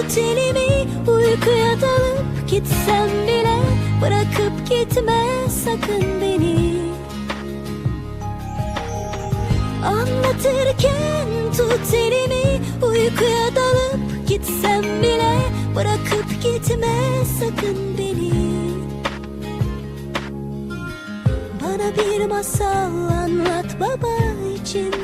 tut elimi Uykuya dalıp gitsem bile Bırakıp gitme sakın beni. Anlatırken tut elimi Uykuya dalıp gitsem bile Bırakıp gitme sakın beni. Bana bir masal anlat baba içinde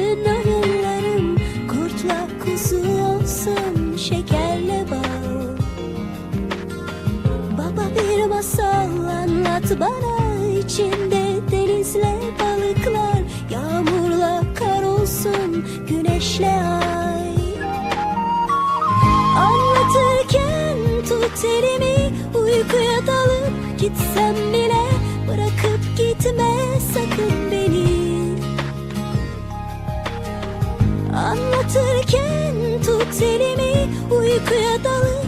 oyunlarım Kurtla kuzu olsun şekerle bal. Baba bir masal anlat bana içinde denizle balıklar Yağmurla kar olsun güneşle ay. Anlatırken tut elimi Uykuya dalıp gitsem bile Anlatırken tut elimi Uykuya dalıp